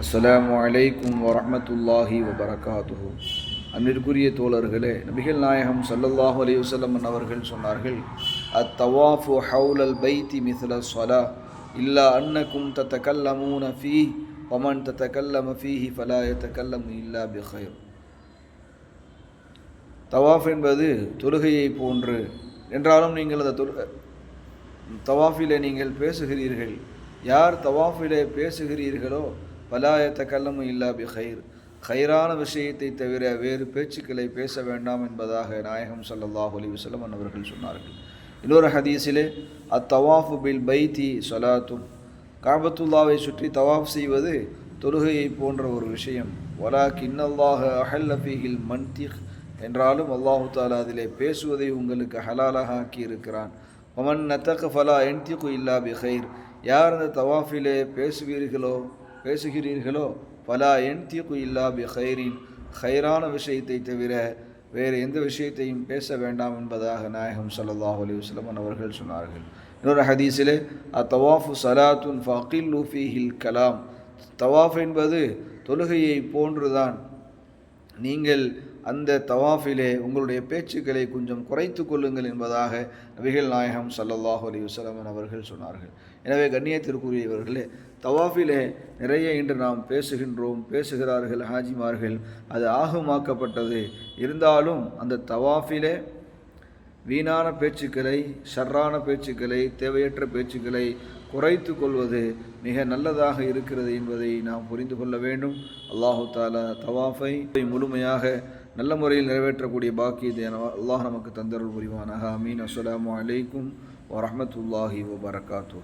அஸ்ஸலாமு அலைக்கும் வரமத்துல்லாஹி வபரகாத்துஹு. அன்பிற்குரிய தோழர்களே நபிகள் நாயகம் சல்லல்லாஹு அலி வஸல்லம் அவர்கள் சொன்னார்கள் அத் தவாஃபு ஹவுலல் பைத்தி மிஸ்ல சொலா இல்லா அன்னக்கும் தத்தகல்லமூன ஃபீ ஒமன் தத்த கல்லம ஃபீஹி ஃபலா யத்தகல்லமு இல்லா பிஹைர். தவாஃப் என்பது தொழுகையை போன்று என்றாலும் நீங்கள் அந்த தொழு தவாஃபிலே நீங்கள் பேசுகிறீர்கள். யார் தவாஃபிலே பேசுகிறீர்களோ பலாயத்த கல்லமும் இல்லா பி ஹைர் ஹைரான விஷயத்தை தவிர வேறு பேச்சுக்களை பேச வேண்டாம் என்பதாக நாயகம் சல்லாஹ் அலி வசலம் அவர்கள் சொன்னார்கள். இன்னொரு ஹதீஸிலே அத்தவாஃபு பில் பைத்தி சொலாத்தும். காபத்துல்லாவை சுற்றி தவாஃப் செய்வது தொழுகையை போன்ற ஒரு விஷயம். வலா கிண்ணல்லாக அஹல்ல ஃபீஹில் மன்திக். என்றாலும் அல்லாஹு தாலா அதிலே பேசுவதை உங்களுக்கு ஹலாலாக ஆக்கி இருக்கிறான் ஒமன் நத்தக ஃபலா என்திகு இல்லா பி ஹைர் யார் அந்த தவாஃபிலே பேசுவீர்களோ பேசுகிறீர்களோ? பலா என் தீக்கு இல்லா பி ஹைரின் ஹைரான விஷயத்தை தவிர வேறு எந்த விஷயத்தையும் பேச வேண்டாம் என்பதாக நாயகம் ஸல்லல்லாஹு அலி வஸ்லமன் அவர்கள் சொன்னார்கள். இன்னொரு ஹதீஸிலே அத்தவாஃபு சலாத்துன் ஃபகில் லூஃபி ஹில் கலாம். தவாஃப் என்பது தொழுகையை போன்றுதான். நீங்கள் அந்த தவாஃபிலே உங்களுடைய பேச்சுக்களை கொஞ்சம் குறைத்து கொள்ளுங்கள் என்பதாக நபிகள் நாயகம் ஸல்லல்லாஹு அலி வசலமன் அவர்கள் சொன்னார்கள். எனவே கண்ணியத்திற்குரியவர்களே தவாஃபிலே நிறைய இன்று நாம் பேசுகின்றோம் பேசுகிறார்கள் ஹாஜிமார்கள் அது ஆகமாக்கப்பட்டது. இருந்தாலும் அந்த தவாஃபிலே வீணான பேச்சுக்களை ஷர்ரான பேச்சுக்களை தேவையற்ற பேச்சுக்களை குறைத்து கொள்வது மிக நல்லதாக இருக்கிறது என்பதை நாம் புரிந்து கொள்ள வேண்டும். அல்லாஹு தாலா தவாஃபை முழுமையாக நல்ல முறையில் நிறைவேற்றக்கூடிய பாக்கியத்தை அல்லாஹ் நமக்கு தந்தருள் புரிவானாக. அமீன் அஸ்லாம் அலைக்கும் வரமத்துல்லாஹி வபரகாத்து